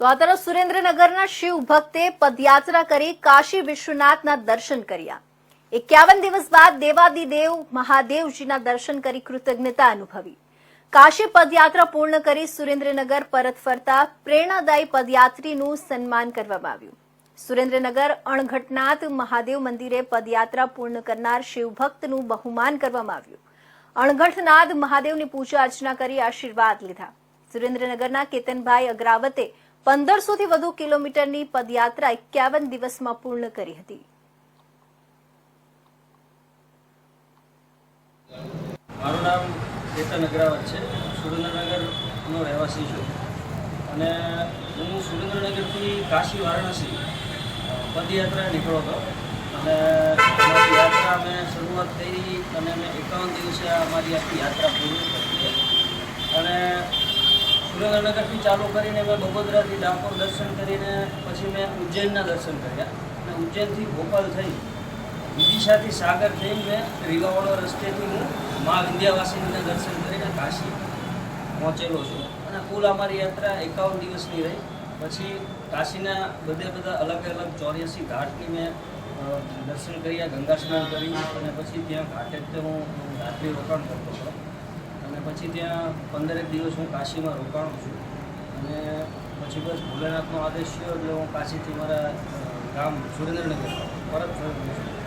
તો આ તરફ સુરેન્દ્રનગરના શિવ ભક્તે પદયાત્રા કરી કાશી વિશ્વનાથના દર્શન કર્યા. એકાવન દિવસ બાદ દેવાદિદેવ મહાદેવજીના દર્શન કરી કૃતજ્ઞતા અનુભવી. કાશી પદયાત્રા પૂર્ણ કરી સુરેન્દ્રનગર પરત ફરતા પ્રેરણાદાયી પદયાત્રીનું સન્માન કરવામાં આવ્યું. સુરેન્દ્રનગર અણઘટનાથ મહાદેવ મંદિરે પદયાત્રા પૂર્ણ કરનાર શિવભક્તનું બહુમાન કરવામાં આવ્યું. અણઘટનાથ મહાદેવની પૂજા અર્ચના કરી આશીર્વાદ લીધા. સુરેન્દ્રનગરના કેતનભાઈ અગ્રાવતે પંદરસો થી વધુ કિલોમીટરની પદયાત્રા એકાવન દિવસમાં પૂર્ણ કરી હતી. મારું નામ કેતન અગ્રાવત છે. સુરેન્દ્રનગરનો રહેવાસી છું. અને હું સુરેન્દ્રનગરથી કાશી, વારાણસી પદયાત્રા નીકળ્યો હતો. અને અમારી યાત્રા અમે શરૂઆત કરી અને અમે એકાવન દિવસે અમારી આખી યાત્રા પૂર્ણ કરી. અને સુરેન્દ્રનગરથી ચાલુ કરીને મેં બગોદરાથી ડાકોર દર્શન કરીને પછી મેં ઉજ્જૈનના દર્શન કર્યા. અને ઉજ્જૈનથી ભોપાલ થઈ વિદિશાથી સાગર થઈ મેં રીવાવાળો રસ્તેથી હું મા વિંધ્યાવાસીના દર્શન કરીને કાશી પહોંચેલો છું. અને કુલ અમારી યાત્રા એકાવન દિવસની રહી. પછી કાશીના બધે બધા અલગ અલગ ચોર્યાસી ઘાટની મેં દર્શન કર્યા, ગંગા સ્નાન કર્યું. અને પછી ત્યાં ઘાટે જ હું રાત્રિ રોકાણ કરતો હતો. અને પછી ત્યાં પંદરેક દિવસ હું કાશીમાં રોકાણું છું. અને પછી બસ ભોલેનાથનો આદેશ થયો એટલે હું કાશીથી મારા ગામ સુરેન્દ્રનગર પરત ફર્યો છું.